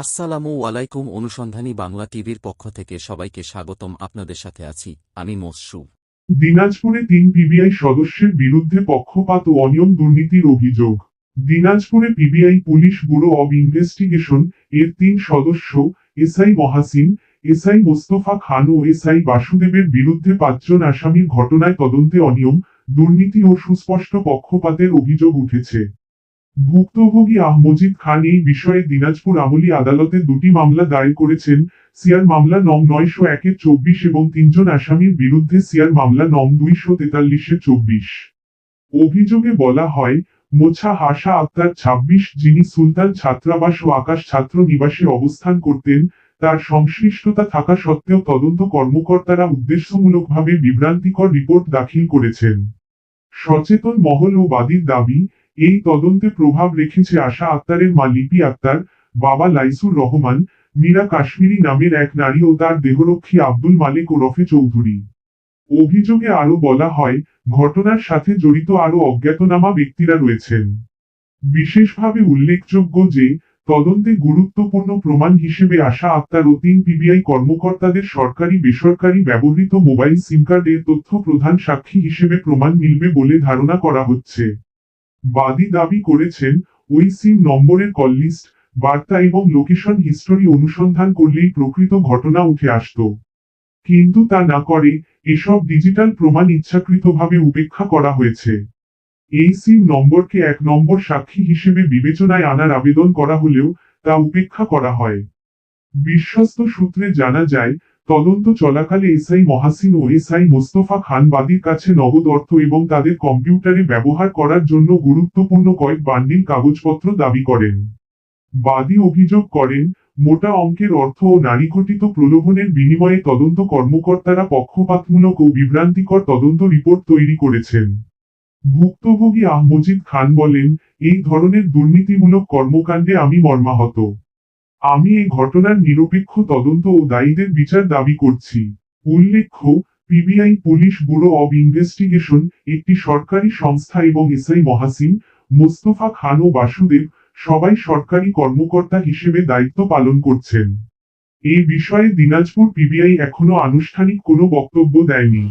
আসসালামু আলাইকুম অনুসন্ধানী বাংলা টিভির পক্ষ থেকে সবাইকে স্বাগতম, আপনাদের সাথে আছি আমি মসরু। দিনাজপুরে তিন পিবিআই সদস্যের বিরুদ্ধে পক্ষপাত ও অনিয়ম দুর্নীতির অভিযোগ। দিনাজপুরে PBI police bureau of investigation এর তিন সদস্য, এসআই মহাসিন, এসআই মোস্তফা খান ও এসআই বাসুদেবের বিরুদ্ধে পাঁচজন আসামির ঘটনায় তদন্তে অনিয়ম, দুর্নীতি ও সুস্পষ্ট পক্ষপাতের অভিযোগ উঠেছে। ভুক্তভোগী আহমজিদ খান এই বিষয়ে দিনাজপুর আমলি আদালতে দুটি মামলা দায়ের করেছেন সিয়ার মামলা নং নয়শো একের চব্বিশ এবং তিনজন আসামির বিরুদ্ধে সিয়ার মামলা নং দুইশো তেতাল্লিশে চব্বিশ। অভিযোগে বলা হয়, মোছা হাসা আক্তার ছাব্বিশ, যিনি সুলতান ছাত্রাবাস ও আকাশ ছাত্র নিবাসে অবস্থান করতেন, তার সংশ্লিষ্টতা থাকা সত্ত্বেও তদন্ত কর্মকর্তারা উদ্দেশ্যমূলকভাবে বিভ্রান্তিকর রিপোর্ট দাখিল করেছেন। সচেতন মহল ও বাদীর দাবি এই তদন্তে প্রভাব রেখেছে আশা আক্তারের মা লিপি আক্তার, বাবা লাইসুর রহমান, মীরা কাশ্মীরি নামের এক নারী ও তার দেহরক্ষী আব্দুল মালিক ওরফে চৌধুরী। অভিযোগে আরও বলা হয়, ঘটনার সাথে জড়িত আরও অজ্ঞাতনামা ব্যক্তিরা রয়েছেন। বিশেষভাবে উল্লেখযোগ্য যে, তদন্তে গুরুত্বপূর্ণ প্রমাণ হিসেবে আশা আক্তার ও তিন পিবিআই কর্মকর্তাদের সরকারি বেসরকারি ব্যবহৃত মোবাইল সিম কার্ডের তথ্য প্রধান সাক্ষী হিসেবে প্রমাণ মিলবে বলে ধারণা করা হচ্ছে। বাদী দাবি করেছেন, ওই সিম নম্বরের কল লিস্ট, বার্তা এবং লোকেশন হিস্টোরি অনুসন্ধান করলেই প্রকৃত ঘটনা উঠে আসত। কিন্তু তা না করে, এসব ডিজিটাল প্রমাণ ইচ্ছাকৃতভাবে উপেক্ষা করা হয়েছে। এই সিম নম্বরকে এক নম্বর সাক্ষী হিসেবে বিবেচনায় আনার আবেদন করা হলেও তা উপেক্ষা করা হয়। বিশ্বস্ত সূত্রে জানা যায় তদন্ত চলাকালে এসআই মহাসিন ও এসআই মোস্তফা খান বাদীর কাছে নগদ অর্থ এবং তাদের কম্পিউটারে ব্যবহার করার জন্য গুরুত্বপূর্ণ কয়েক বান্ডিল কাগজপত্র দাবি করেন। বাদী অভিযোগ করেন, মোটা অঙ্কের অর্থ ও নারীঘটিত প্রলোভনের বিনিময়ে তদন্ত কর্মকর্তারা পক্ষপাতমূলক ও বিভ্রান্তিকর তদন্ত রিপোর্ট তৈরি করেছেন। ভুক্তভোগী আহমজিদ খান বলেন, এই ধরনের দুর্নীতিমূলক কর্মকাণ্ডে আমি মর্মাহত। আমি এই ঘটনার নিরপেক্ষ তদন্ত ও দায়ীদের বিচার দাবি করছি। উল্লেখ্য, PBI, police, bureau of investigation, একটি সরকারি সংস্থা এবং এসআই মহাসিন, মোস্তফা খান ও বাসুদেব, সবাই সরকারি কর্মকর্তা হিসেবে দায়িত্ব পালন করছেন। এই বিষয়ে দিনাজপুর পিবিআই এখনও আনুষ্ঠানিক কোনো বক্তব্য দেয়নি।